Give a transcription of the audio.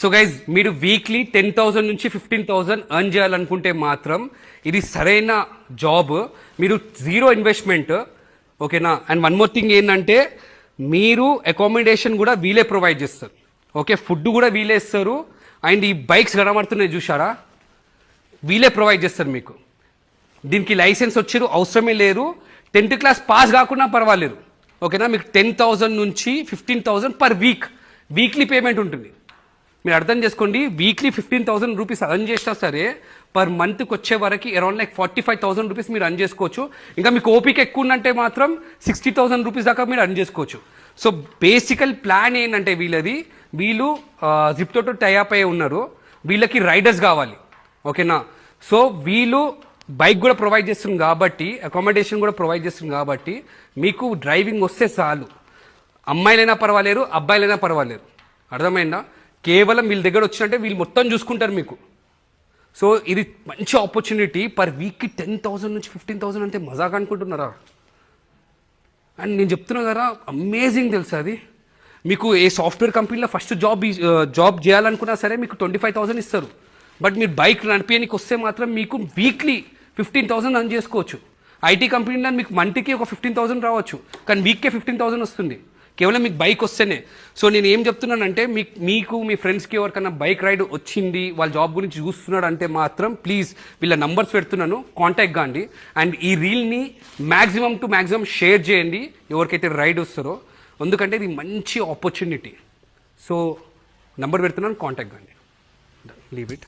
So guys మీరు weekly ten thousand నుంచి fifteen thousand earn చేయాలనుకుంటే మాత్రం ఇది సరైన జాబ్ మీరు జీరో ఇన్వెస్ట్మెంట్ ఓకేనా? అండ్ వన్ మోర్ థింగ్ ఏంటంటే మీరు అకామిడేషన్ కూడా వీలే ప్రొవైడ్ చేస్తారు. ఓకే? ఫుడ్ కూడా వీలే ఇస్తారు. అండ్ ఈ బైక్స్ కనబడుతున్నాయి చూసారా వీలే ప్రొవైడ్ చేస్తారు మీకు. దీనికి లైసెన్స్ వచ్చారు అవసరమే లేదు. టెన్త్ క్లాస్ పాస్ కాకుండా పర్వాలేదు. ఓకేనా? మీకు టెన్ థౌజండ్ నుంచి fifteen thousand per week weekly payment ఉంటుంది. మీరు అర్థం చేసుకోండి weekly fifteen thousand rupees earn చేసినా సరే పర్ మంత్కి వచ్చే వరకు around like forty five thousand rupees మీరు అర్న్ చేసుకోవచ్చు. ఇంకా మీకు ఓపిక ఎక్కువ ఉందంటే మాత్రం సిక్స్టీ థౌసండ్ రూపీస్ దాకా మీరు అర్న్ చేసుకోవచ్చు. సో బేసికల్ ప్లాన్ ఏంటంటే వీళ్ళది వీళ్ళు జిప్టోతో టైఅప్ అయ్యి ఉన్నారు. వీళ్ళకి రైడర్స్ కావాలి. ఓకేనా సో వీళ్ళు బైక్ కూడా ప్రొవైడ్ చేస్తుంది కాబట్టి అకామిడేషన్ కూడా ప్రొవైడ్ చేస్తుంది కాబట్టి మీకు డ్రైవింగ్ వస్తే చాలు. అమ్మాయిలైనా పర్వాలేరు అబ్బాయిలైనా పర్వాలేరు అర్థమైందా? కేవలం వీళ్ళ దగ్గర వచ్చినట్టే వీళ్ళు మొత్తం చూసుకుంటారు మీకు. సో ఇది మంచి ఆపర్చునిటీ పర్ వీక్కి టెన్ థౌసండ్ నుంచి ఫిఫ్టీన్ థౌసండ్ అంటే మజాగా అనుకుంటున్నారా? అండ్ నేను చెప్తున్నా కదా అమేజింగ్ తెలుసా అది. మీకు ఏ సాఫ్ట్వేర్ కంపెనీలో ఫస్ట్ జాబ్ జాబ్ చేయాలనుకున్నా సరే మీకు ట్వంటీ ఫైవ్ థౌసండ్ ఇస్తారు. బట్ మీరు బైక్ నడిపేయడానికి వస్తే మాత్రం మీకు వీక్లీ ఫిఫ్టీన్ థౌసండ్ రన్ చేసుకోవచ్చు. ఐటీ కంపెనీలో మీకు మంత్కి ఒక ఫిఫ్టీన్ థౌసండ్ రావచ్చు. కానీ వీక్కే ఫిఫ్టీన్ థౌసండ్ వస్తుంది. కేవలం మీకు బైక్ వస్తేనే. సో నేను ఏం చెప్తున్నానంటే మీకు మీకు మీ ఫ్రెండ్స్కి ఎవరికైనా బైక్ రైడ్ వచ్చింది వాళ్ళ జాబ్ గురించి చూస్తున్నాడు అంటే మాత్రం ప్లీజ్ వీళ్ళ నంబర్స్ పెడుతున్నాను కాంటాక్ట్ కాండి. అండ్ ఈ రీల్ని మ్యాక్సిమం టు మ్యాక్సిమం షేర్ చేయండి ఎవరికైతే రైడ్ వస్తారో. ఎందుకంటే ఇది మంచి ఆపర్చునిటీ సో నంబర్ పెడుతున్నాను కాంటాక్ట్ కాండి. Leave it